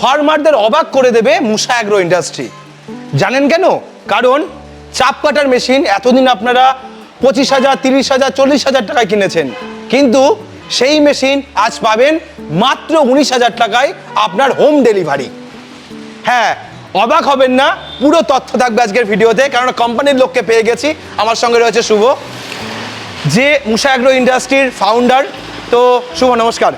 ফার্মারদের অবাক করে দেবে মুসা অ্যাগ্রো ইন্ডাস্ট্রি। জানেন কেন? কারণ চাপ কাটার মেশিন এতদিন আপনারা পঁচিশ হাজার, তিরিশ হাজার, চল্লিশ হাজার টাকায় কিনেছেন। কিন্তু সেই মেশিন আজ পাবেন মাত্র উনিশ হাজার টাকায় আপনার হোম ডেলিভারি। হ্যাঁ অবাক হবেন না, পুরো তথ্য থাকবে আজকের ভিডিওতে কারণ কোম্পানির লোককে পেয়ে গেছি। আমার সঙ্গে রয়েছে শুভ, যে মুসা অ্যাগ্রো ইন্ডাস্ট্রির ফাউন্ডার তো শুভ, নমস্কার।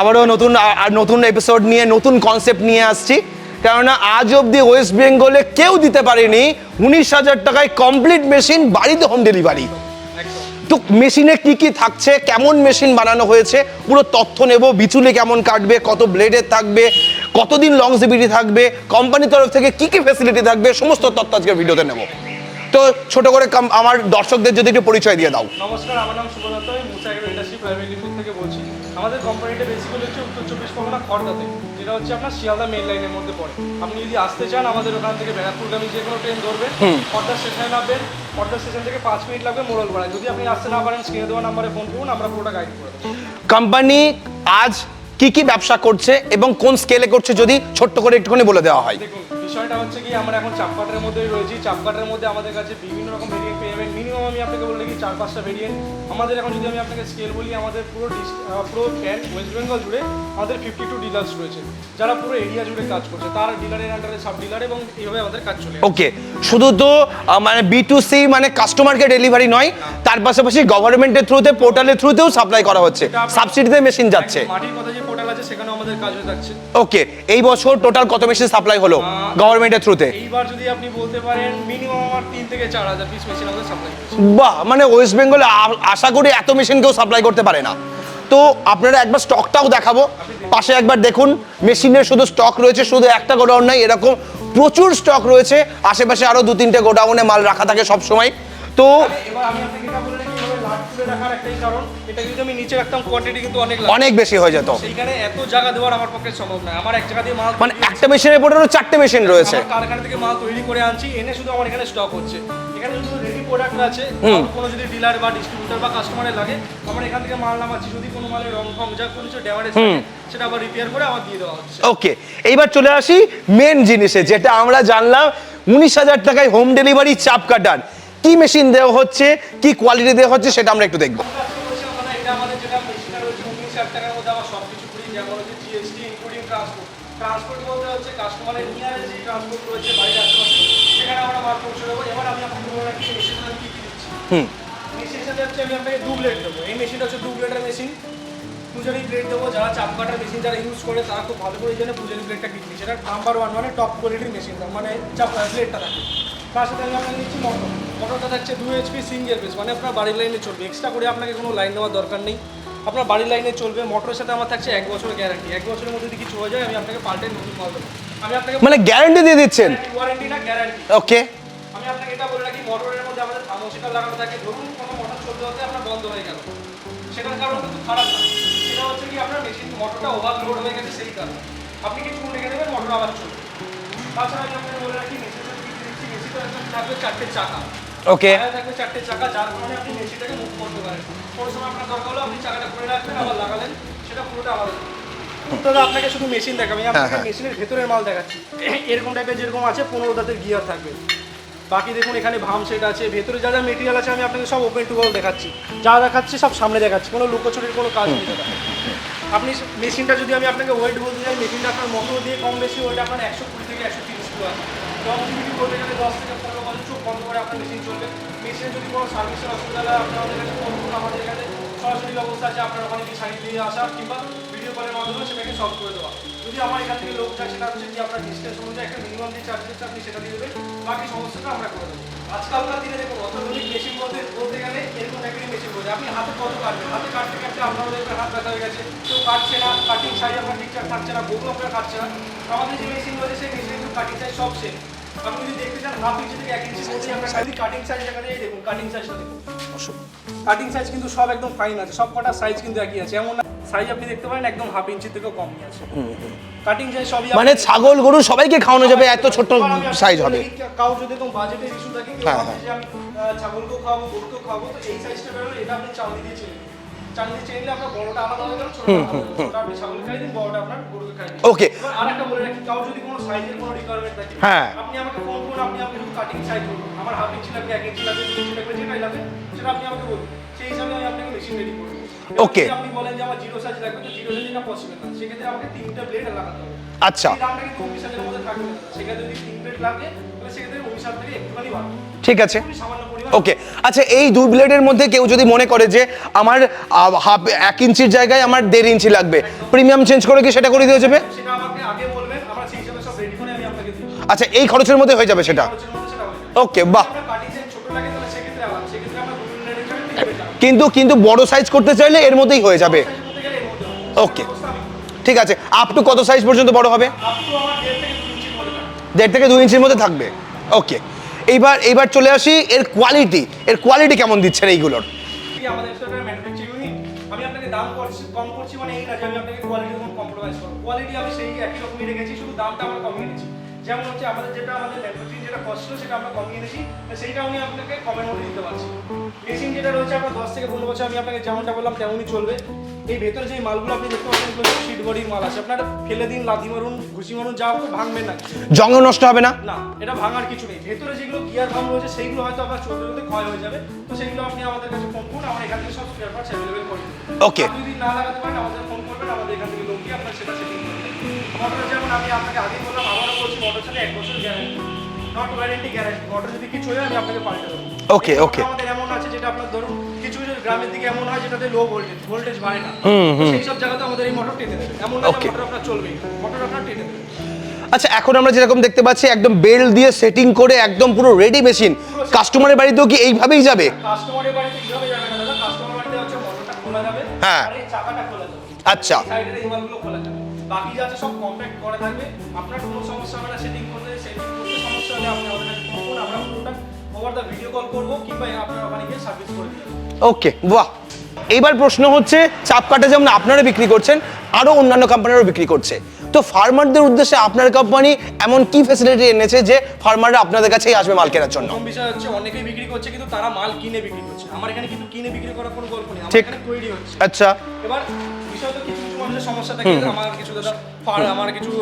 আবারও নতুন আর নতুন এপিসোড নিয়ে নতুন কনসেপ্ট নিয়ে আসছি। কেননা আজ অবধি ওয়েস্ট বেঙ্গলে কেউ দিতে পারেনি উনিশ হাজার টাকায় কমপ্লিট মেশিন বাড়িতে হোম ডেলিভারি তো মেশিনে কি কি থাকছে কেমন মেশিন বানানো হয়েছে পুরো তথ্য নেব বিচুলে কেমন কাটবে কত ব্লেডের থাকবে কতদিন লংজিবিটি থাকবে কোম্পানির তরফ থেকে কি কি ফেসিলিটি থাকবে সমস্ত তথ্য আজকে ভিডিওতে নেব। তো ছোট করে আমার দর্শকদের যদি একটু পরিচয় দিয়ে দাও। নমস্কার আমার নাম সুব্রত আমি মুসাইকেল ইন্ডাস্ট্রি প্রাইভেট লিমিটেড থেকে বলছি। আমাদের কোম্পানিটা বেসিক্যালি হচ্ছে উত্তর চব্বিশ পরগনা খড়দাতে যেটা হচ্ছে আপনার শিয়ালদা মেন লাইনের মধ্যে পড়ে। আপনি যদি আসতে চান আমাদের ওখান থেকে ব্যারাকপুরগামী যে কোনো ট্রেন ধরবেন খড়দা স্টেশনে নামবেন খড়দা স্টেশন থেকে পাঁচ মিনিট লাগবে মোড়ল পাড়ায় যদি আপনি আসতে না পারেন স্ক্রিনে দেওয়া নাম্বারে ফোন করুন আমরা পুরোটা গাইড করে কোম্পানি আজ কি কি ব্যবসা করছে এবং কোন স্কেলে করছে যদি ছোট্ট করে একটুখানি বলে দেওয়া হয়? দেখুন বিষয়টা হচ্ছে কি আমরা এখন চাপকাটের মধ্যেই রয়েছি। চাপকাটের মধ্যে আমাদের কাছে বিভিন্ন রকম ভেরিয়েন্ট পেয়ে যাবেন মিনিমাম আমি আপনাকে বললে কি চার পাঁচটা ভেরিয়েন্ট আমাদের এখন যদি আমি আপনাকে স্কেল বলি আমাদের পুরো পুরো প্যান ওয়েস্ট বেঙ্গল জুড়ে আমাদের ফিফটি টু ডিলার্স রয়েছে যারা পুরো এরিয়া জুড়ে কাজ করছে। তার ডিলারের আন্ডারে সাব ডিলার এবং এইভাবে আমাদের কাজ চলে ওকে শুধু তো মানে বি টু সি মানে কাস্টমারকে ডেলিভারি নয় তার পাশাপাশি গভর্নমেন্টের থ্রুতে পোর্টালের থ্রুতেও সাপ্লাই করা হচ্ছে। সাবসিডিতে মেশিন যাচ্ছে। মাটির কথা যে পোর্টাল আছে সেখানেও আমাদের কাজ হয়ে যাচ্ছে। ওকে এই বছর টোটাল কত মেশিন সাপ্লাই হলো? গভর্নমেন্টের থ্রুতে এইবার যদি আপনি বলতে পারেন মিনিমাম আমার তিন থেকে চার হাজার পিস মেশিন আমাদের সাপ্লাই বাহ মানে ওয়েস্ট বেঙ্গলে আশা করি এত মেশিন কেউ সাপ্লাই করতে পারে না। তো আপনারা একবার স্টকটাও দেখাবো। পাশে একবার দেখুন মেশিনের শুধু স্টক রয়েছে শুধু একটা গোডাউন নাই এরকম প্রচুর স্টক রয়েছে। আশেপাশে আরও দু তিনটে গোডাউনে মাল রাখা থাকে সব সময় তো এবার আমি আপনাকে রাখার একটাই কারণ এটা যদি আমি নিচে রাখতাম কোয়ান্টিটি কিন্তু অনেক অনেক বেশি হয়ে যেত। সেইখানে এত জায়গা দেওয়ার আমার পক্ষে সম্ভব নয়। আমার এক জায়গা দিয়ে মাল মানে একটা মেশিনের পরে চারটে মেশিন রয়েছে। কারখানা থেকে মাল তৈরি করে আনছি এনে শুধু আমার এখানে স্টক হচ্ছে। এখানে শুধু রেডি প্রোডাক্ট আছে। কোনো যদি ডিলার বা ডিস্ট্রিবিউটার বা কাস্টমারের লাগে আমার এখান থেকে মাল নামাচ্ছি। যদি কোনো মালের রং ফং যা কোনো কিছু ড্যামেজ সেটা আবার রিপেয়ার করে আবার দিয়ে দেওয়া হচ্ছে। ওকে এইবার চলে আসি মেন জিনিসে যেটা আমরা জানলাম উনিশ হাজার টাকায় হোম ডেলিভারি চাপ কাটার কি মেশিন দেওয়া হচ্ছে কি কোয়ালিটি দেওয়া হচ্ছে সেটা আমরা একটু দেখব। আজকে বলছি আমরা এটা আমাদের যেটা মেশিনটা রয়েছে উনিশ হাজার টাকার মধ্যে আমার সব কিছু করি যেমন হচ্ছে জিএসটি ইনক্লুডিং ট্রান্সপোর্ট ট্রান্সপোর্ট বলতে হচ্ছে কাস্টমারের নিয়ারে যে ট্রান্সপোর্ট রয়েছে বাড়ির আশেপাশে সেখানে আমরা মাল পৌঁছে দেবো এবার আমি আপনাকে বলে রাখি মেশিনটা কী কী দিচ্ছি হুম। সাথে হচ্ছে আমি আপনাকে দু ব্লেড দেবো এই মেশিনটা হচ্ছে দু ব্লেডের মেশিন পূজারি ব্লেড দেবো যারা চাপ কাটার মেশিন যারা ইউজ করে তারা খুব ভালো করে জানে পূজারি ব্লেডটা কিনবে সেটা নাম্বার ওয়ান মানে টপ কোয়ালিটির মেশিনটা মানে চাপ ব্লেডটা থাকে তার সাথে আমি আপনাকে মোটর মোটরটা থাকছে দু এইচপি সিঙ্গেল পিস মানে আপনার বাড়ির লাইনে চলবে। এক্সট্রা করে আপনাকে কোনো লাইন নেওয়ার দরকার নেই। আপনার বাড়ির লাইনে চলবে মোটরের সাথে আমার থাকছে এক বছর গ্যারান্টি এক বছরের মধ্যে যদি কিছু হয়ে যায় আমি আপনাকে পাল্টে নতুন মাল দেবো। আমি আপনাকে মানে গ্যারান্টি দিয়ে দিচ্ছেন? ওয়ারেন্টি না গ্যারান্টি ওকে আমি আপনাকে এটা বলে রাখি মোটরের মধ্যে আমাদের থার্মোস্টার লাগানো থাকে। ধরুন কোনো মোটর চলতে হতে আপনার বন্ধ হয়ে গেল। সেটার কারণ কিন্তু খারাপ না। সেটা হচ্ছে কি আপনার মেশিন মোটরটা ওভারলোড হয়ে গেছে সেই কারণে। আপনি কিছুক্ষণ রেখে দেবেন মোটর আবার চলবে। তাছাড়া আমি আপনাকে বলে রাখি মেশিনটা থাকবে চারটে চাকা। ওকে থাকবে চারটে চাকা যার কারণে আপনি মেশিনটাকে মুভ করতে পারেন। কোনো সময় আপনার দরকার হলো আপনি চাকাটা করে রাখবেন আবার লাগালেন সেটা পুরোটা আবার দাদা আপনাকে শুধু মেশিন দেখাবো। আমি আপনাকে মেশিনের ভেতরের মাল দেখাচ্ছি। এরকম টাইপের যেরকম আছে পনেরো দাঁতের গিয়ার থাকবে। বাকি দেখুন এখানে ভাম সেট আছে ভেতরে যা যা মেটেরিয়াল আছে আমি আপনাকে সব ওপেন টু অল দেখাচ্ছি। যা দেখাচ্ছি সব সামনে দেখাচ্ছি। কোনো লুকোচুরির কোনো কাজ নেই দাদা। আপনি মেশিনটা যদি আমি আপনাকে ওয়েট বলতে চাই মেশিনটা আপনার মোটর দিয়ে কম বেশি ওয়েট আপনার একশো কুড়ি থেকে একশো তিরিশ কিলো আছে। লংজিভিটি বলতে গেলে দশ থেকে পনেরো বন্ধ করে আপনার মেশিন চলবে। মেশিনে যদি কোনো সার্ভিসের অসুবিধা হয়, আপনার আমাদের কাছে ফোন করুন। আমাদের এখানে সরাসরি ব্যবস্থা আছে। আপনার ওখানে গিয়ে সাইড দিয়ে আসা কিংবা ভিডিও কলের মাধ্যমে সেটাকে সলভ করে দেওয়া। যদি আমার এখান থেকে লোক যায়, সেটা হচ্ছে যে আপনার ডিস্টেন্স অনুযায়ী একটা মিনিমাম যে চার্জেস আপনি সেটা দিয়ে দেবেন। বাকি সমস্যাটা আমরা করে দেবো। আজকালকার দিনে দেখুন, অত্যাধুনিক মেশিন বলতে বলতে গেলে এরকম একই মেশিন বলতে, আপনি হাতে কত কাটবেন? হাতে কাটতে কাটতে আপনারও দেখবেন হাত ব্যথা হয়ে গেছে। কেউ কাটছে না কাটিং সাইজ আপনার ঠিকঠাক থাকছে না বউ আপনার কাটছে না। আমাদের যে মেশিন রয়েছে, সেই কিন্তু কাটিং সাইজ সব সেম আপনি যদি দেখতে চান হাফ ইঞ্চি থেকে এক ইঞ্চি মধ্যে আপনার খালি কাটিং সাইজ দেখা যায় দেখুন কাটিং সাইজটা দেখুন। কাটিং সাইজ কিন্তু সব একদম ফাইন আছে সব কটা সাইজ কিন্তু একই আছে। এমন সাইজ আপনি দেখতে পারেন একদম হাফ ইঞ্চি থেকেও কমই আছে। কাটিং সাইজ সবই মানে ছাগল গরু সবাইকে খাওয়ানো যাবে এত ছোট সাইজ হবে। কারও যদি বাজেটের ইস্যু থাকে কেউ হ্যাঁ, ভাবছে যে ছাগলকেও খাওয়াবো গরুকেও খাওয়াবো তো এই সাইজটা বেরোলে এটা আপনি চাউনি দিয়ে চিনি চাইলে চাইলে আপনার বড়টা আলাদা হয়ে গেল ছোটটা আলাদা আপনি ছাগল খাই দিন বড়টা আপনার গরুকে খাই দিন। ওকে আর একটা বলে রাখি কাউ যদি কোনো সাইজের কোনো রিকোয়ারমেন্ট থাকে হ্যাঁ। আপনি আমাকে ফোন করুন আপনি আমাকে শুধু কাটিং সাইজ করুন। আমার হাফ ইঞ্চি লাগবে এক ইঞ্চি লাগবে দুই ইঞ্চি লাগবে যেটাই লাগবে সেটা আপনি আমাকে বলুন। সেই হিসাবে আমি আপনাকে মেশিন রেডি করব হবে। আচ্ছা। ঠিক আছে। ওকে আচ্ছা এই দুই ব্লেডের মধ্যে কেউ যদি মনে করে যে আমার হাফ এক ইঞ্চির জায়গায় আমার দেড় ইঞ্চি লাগবে প্রিমিয়াম চেঞ্জ করে কি সেটা করে দিয়ে যাবে আচ্ছা এই খরচের মধ্যে হয়ে যাবে সেটা? ওকে বাহ। কিন্তু কিন্তু বড় সাইজ করতে চাইলে এর মধ্যেই হয়ে যাবে। ওকে ঠিক আছে। আপ টু কত সাইজ পর্যন্ত বড় হবে? দেড় থেকে। দুই ইঞ্চির মধ্যে থাকবে। ওকে এইবার এইবার চলে আসি এর কোয়ালিটি এর কোয়ালিটি কেমন দিচ্ছেন এইগুলোর? আমি আপনাকে দাম করছি, কম করছি মানে এই যে আমি আপনাকে কোয়ালিটি কোনো কম্প্রোমাইজ করব। কোয়ালিটি আমি সেই একই রকমই রেখেছি, শুধু দামটা আমরা কমিয়ে নিয়েছি যেমন হচ্ছে আমাদের যেটা আমাদের ম্যানুফ্যাকচারিং যেটা কষ্ট ছিল সেটা আমরা কমিয়ে তো সেইটা আমি আপনাকে কমের মধ্যে দিতে পারছি। মেশিন যেটা রয়েছে আপনার দশ থেকে পনেরো বছর আমি আপনাকে যেমনটা বললাম তেমনই চলবে। এই ভেতরে যে মালগুলো আপনি দেখতে পাচ্ছেন এগুলো শিট বডির মাল আছে। আপনার ফেলে দিন লাথি মারুন ঘুষি মারুন যা হোক ভাঙবেন না। জঙ্গ নষ্ট হবে না? না এটা ভাঙার কিছু নেই। ভেতরে যেগুলো গিয়ার দাম রয়েছে সেইগুলো হয়তো আপনার চলতে চলতে ক্ষয় হয়ে যাবে। তো সেগুলো আপনি আমাদের কাছে ফোন করুন আমরা এখান থেকে সব স্পেয়ার পার্টস অ্যাভেলেবেল করে. আপনি যদি না লাগাতে পারেন আমাদের ফোন করবেন আমাদের এখান থেকে লোক গিয়ে আপনার সেটা সেটিং মোটর যেমন আমি আপনাকে আগে বললাম আবারও বলছি মোটর সাথে এক বছর guarantee not warranty guarantee motor যদি কিছু হয় আমি আপনাকে পাল্টে দেবো। Okay. মোটর আমাদের এমন আছে যেটা আপনার ধরুন কিছু কিছু গ্রামের দিকে এমন হয় যেটাতে লো ভোল্টেজ ভোল্টেজ বাড়ে না সেই সব জায়গাতে আমাদের এই মোটর টেনে দেবে। এমন না মোটর আপনার চলবেই মোটর আপনার টেনে দেবে। আচ্ছা এখন আমরা যেরকম দেখতে পাচ্ছি একদম বেল দিয়ে সেটিং করে একদম পুরো রেডি মেশিন কাস্টমারের বাড়িতেও কি এইভাবেই যাবে? কাস্টমারের বাড়িতে কীভাবে যাবে না দাদা কাস্টমার বাড়িতে হচ্ছে মোটরটা খোলা যাবে হ্যাঁ। আর এই চাকাটা খোলা যাবে। আচ্ছা। সাইডের এই মালগুলো খোলা যাবে। বাকি যা সব কমপ্যাক্ট করা থাকবে আপনার কোনো সমস্যা হবে না সেটিং করতে সেটিং করতে সমস্যা হলে আপনি আমাদের কাছে ফোন করুন আমরা পুরোটা ওভার দ্য ভিডিও কল করব কিংবা আপনার ওখানে গিয়ে সার্ভিস করে দিয়ে ওকে বাহ। এইবার প্রশ্ন হচ্ছে চাপ কাটা যেমন আপনারা বিক্রি করছেন আরও অন্যান্য কোম্পানিরও বিক্রি করছে। তো ফার্মারদের উদ্দেশ্যে আপনার কোম্পানি এমন কি ফ্যাসিলিটি এনেছে যে ফার্মাররা আপনাদের কাছেই আসবে মাল কেনার জন্য? প্রথম বিষয় হচ্ছে অনেকেই বিক্রি করছে কিন্তু তারা মাল কিনে বিক্রি করছে। আমার এখানে কিন্তু কিনে বিক্রি করার কোনো গল্প নেই আমার। এখানে তৈরি হচ্ছে। আচ্ছা। এবার বিষয় তো কিছু কিছু মানুষের সমস্যা থাকে আমার কিছু দাদা ফার- আমার কিছু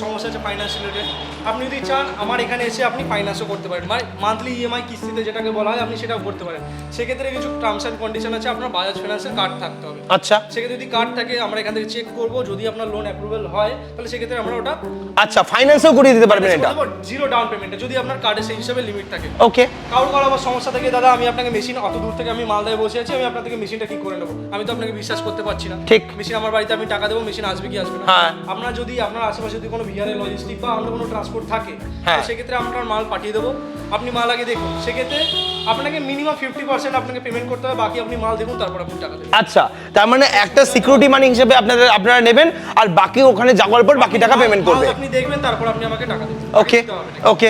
সমস্যা আছে ফাইন্যান্স রিলেটেড আপনি যদি চান আমার এখানে এসে আপনি ফাইন্যান্সও করতে পারেন। মানে মান্থলি ইএমআই কিস্তিতে যেটাকে বলা হয় আপনি সেটাও করতে পারেন। সেক্ষেত্রে কিছু টার্মস অ্যান্ড কন্ডিশন আছে আপনার বাজাজ ফিনান্সের কার্ড থাকতে হবে। আচ্ছা। সেক্ষেত্রে যদি কার্ড থাকে আমরা এখান থেকে চেক করব যদি আপনার লোন অ্যাপ্রুভাল হয় তাহলে সেক্ষেত্রে আমরা ওটা আচ্ছা ফাইন্যান্সও করিয়ে দিতে পারবেন এটা? জিরো ডাউন পেমেন্টে যদি আপনার কার্ডে সেই হিসাবে লিমিট থাকে। ওকে কারোর কারও আবার সমস্যা থেকে দাদা আমি আপনাকে মেশিন অত দূর থেকে আমি মালদায় বসে আছি আমি আপনার থেকে মেশিনটা ঠিক করে নেব। আমি তো আপনাকে বিশ্বাস করতে পারছি না। ঠিক। মেশিন আমার বাড়িতে আমি টাকা দেবো মেশিন আসবে কি আসবে না? হ্যাঁ। আপনার যদি আপনার আশেপাশে যদি কোনো ভিআরএ লজিস্টিক বা অন্য কোনো ট্রান্সপোর্ট থাকে হ্যাঁ। সেক্ষেত্রে আপনার মাল পাঠিয়ে দেবো। আপনি মাল আগে দেখুন। সেক্ষেত্রে আপনাকে মিনিমাম ফিফটি পার্সেন্ট আপনাকে পেমেন্ট করতে হবে বাকি আপনি মাল দেখুন তারপর আপনি টাকা দেবেন। আচ্ছা তার মানে একটা সিকিউরিটি মানি হিসেবে আপনাদের আপনারা নেবেন আর বাকি ওখানে যাওয়ার পর বাকি টাকা পেমেন্ট করবে। আপনি দেখবেন তারপর আপনি আমাকে টাকা দেবেন। ওকে। ওকে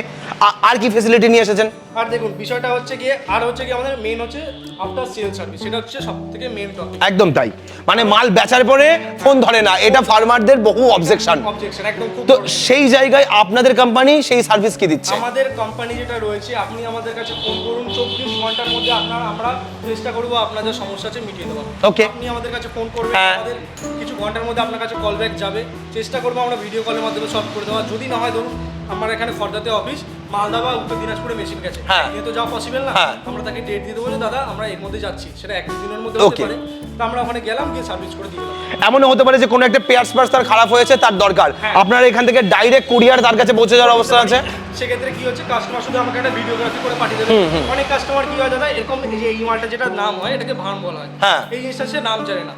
আর কি ফেসিলিটি নিয়ে এসেছেন? আর দেখুন বিষয়টা হচ্ছে গিয়ে আর হচ্ছে কি আমাদের মেন হচ্ছে আফটার সেল সার্ভিস সেটা হচ্ছে সব থেকে মেন টপিক একদম তাই। মানে মাল বেচার পরে ফোন ধরে না এটা ফার্মারদের বহু অবজেকশন অবজেকশন একদম খুব তো সেই জায়গায় আপনাদের কোম্পানি সেই সার্ভিস কি দিচ্ছে? আমাদের কোম্পানি যেটা রয়েছে আপনি আমাদের কাছে ফোন করুন চব্বিশ ঘণ্টার মধ্যে আপনার আমরা চেষ্টা করব আপনাদের সমস্যা আছে মিটিয়ে দেবো Okay. আপনি আমাদের কাছে ফোন করবেন হ্যাঁ। আমাদের কিছু ঘণ্টার মধ্যে আপনার কাছে কল ব্যাক যাবে। চেষ্টা করব আমরা ভিডিও কলের মাধ্যমে সলভ করে দেওয়া যদি না হয় ধরুন আমার এখানে ফর্দাতে অফিস মালদা বা উত্তর দিনাজপুরে মেশিন গেছে। হ্যাঁ। যেহেতু যাওয়া পসিবল না। হ্যাঁ। আমরা তাকে ডেট দিয়ে দেবো যে দাদা আমরা এর মধ্যে যাচ্ছি। সেটা এক দিনের মধ্যে হতে পারে। তো আমরা ওখানে গেলাম গিয়ে সার্ভিস করে দিলাম। এমনও হতে পারে যে কোনো একটা পেয়ার্স পার্স তার খারাপ হয়েছে তার দরকার। হ্যাঁ। আপনার এখান থেকে ডাইরেক্ট কুরিয়ার তার কাছে পৌঁছে যাওয়ার অবস্থা আছে? সেক্ষেত্রে কি হচ্ছে কাস্টমার শুধু আমাকে একটা ভিডিওগ্রাফি করে পাঠিয়ে দেবে। অনেক কাস্টমার কি হয় দাদা এরকম এই মালটা যেটা নাম হয় এটাকে ভান বলা হয়। হ্যাঁ। এই জিনিসটা সে নাম জানে না।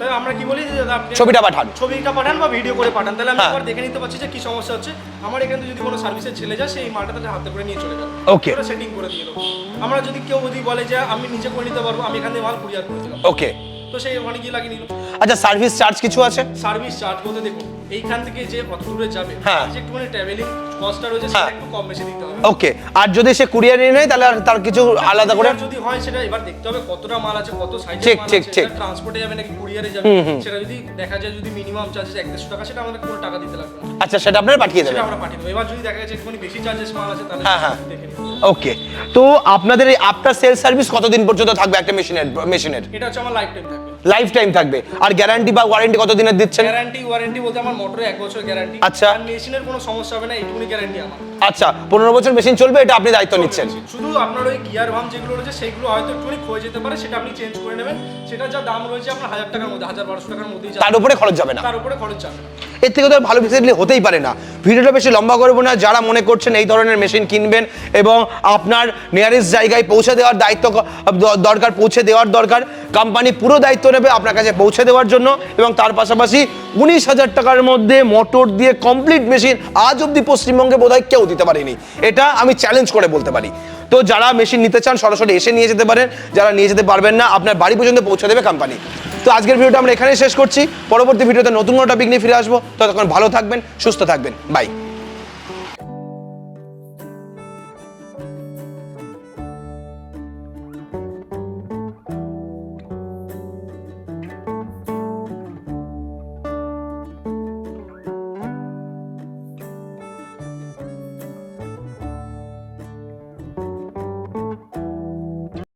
তাই আমরা কি বলি যে দাদা আপনি ছবিটা পাঠান। ছবিটা পাঠান বা ভিডিও করে পাঠান। তাহলে আমি হ্যাঁ। একবার দেখে নিতে পারছি যে কি সমস্যা হচ্ছে। আমার এখানে যদি কোনো সার্ভিসের ছেলে যায় সেই মালটা তাহলে হাতে করে নিয়ে চলে যাবে। Okay. সেটিং করে দিয়ে দেবো। আমরা যদি কেউ যদি বলে যে আমি নিজে করে নিতে পারব আমি এখান থেকে মাল কুরিয়ার করে দিলাম ওকে তো সেই ওখানে গিয়ে লাগিয়ে নিল। আচ্ছা সার্ভিস চার্জ কিছু আছে? সার্ভিস চার্জ বলতে দেখুন এইখান থেকে যে অত দূরে যাবে হ্যাঁ। যে একটুখানি ট্রাভেলিং কস্টটা রয়েছে হ্যাঁ। সেটা একটু কম বেশি দিতে হবে ওকে আর যদি সে কুরিয়ার নিয়ে নেয় তাহলে আর তার কিছু আলাদা করে যদি হয় সেটা এবার দেখতে হবে কতটা মাল আছে কত সাইজের ঠিক, ঠিক, ঠিক। ট্রান্সপোর্টে যাবে নাকি কুরিয়ারে যাবে সেটা যদি দেখা যায় যদি মিনিমাম চার্জেস এক দেড়শো টাকা সেটা আমাদের কোনো টাকা দিতে লাগবে না আচ্ছা সেটা আপনারা পাঠিয়ে সেটা আমরা পাঠিয়ে দেবো এবার যদি দেখা যাচ্ছে একটুখানি বেশি চার্জেস মাল আছে তাহলে হ্যাঁ, হ্যাঁ। ওকে তো আপনাদের আফটার সেল সার্ভিস কতদিন পর্যন্ত থাকবে একটা মেশিনের মেশিনের এটা হচ্ছে আমার লাইফ টাইম থাকবে লাইফ টাইম থাকবে। আর গ্যারান্টি বা ওয়ারেন্টি কত দিনের দিচ্ছেন? গ্যারান্টি ওয়ারেন্টি বলতে আমার মোটরে এক বছর গ্যারান্টি আচ্ছা। আর মেশিনের কোনো সমস্যা হবে না এইটুকুনি গ্যারান্টি আমার। আচ্ছা পনেরো বছর মেশিন চলবে এটা আপনি দায়িত্ব নিচ্ছেন। শুধু আপনার ওই গিয়ার ভাম যেগুলো রয়েছে সেগুলো হয়তো একটুখানি ক্ষয়ে যেতে পারে সেটা আপনি চেঞ্জ করে নেবেন। সেটা যা দাম রয়েছে আপনার হাজার টাকার মধ্যে হাজার বারোশো টাকার মধ্যেই যাবে। তার উপরে খরচ যাবে না। তার উপরে খরচ যাবে না। এর থেকে তো ভালো ফেসিলিটি হতেই পারে না। ভিডিওটা বেশি লম্বা করব না। যারা মনে করছেন এই ধরনের মেশিন কিনবেন এবং আপনার নিয়ারেস্ট জায়গায় পৌঁছে দেওয়ার দায়িত্ব দরকার, পৌঁছে দেওয়ার দরকার কোম্পানি পুরো দায়িত্ব নেবে আপনার কাছে পৌঁছে দেওয়ার জন্য এবং তার পাশাপাশি উনিশ হাজার টাকার মধ্যে মোটর দিয়ে কমপ্লিট মেশিন আজ অব্দি পশ্চিমবঙ্গে বোধহয় কেউ দিতে পারেনি। এটা আমি চ্যালেঞ্জ করে বলতে পারি। তো যারা মেশিন নিতে চান, সরাসরি এসে নিয়ে যেতে পারেন। যারা নিয়ে যেতে পারবেন না, আপনার বাড়ি পর্যন্ত পৌঁছে দেবে কোম্পানি তো আজকের ভিডিওটা আমরা এখানেই শেষ করছি। পরবর্তী ভিডিওতে নতুন কোনো টপিক নিয়ে ফিরে আসব। ততক্ষণ ভালো থাকবেন, সুস্থ থাকবেন। বাই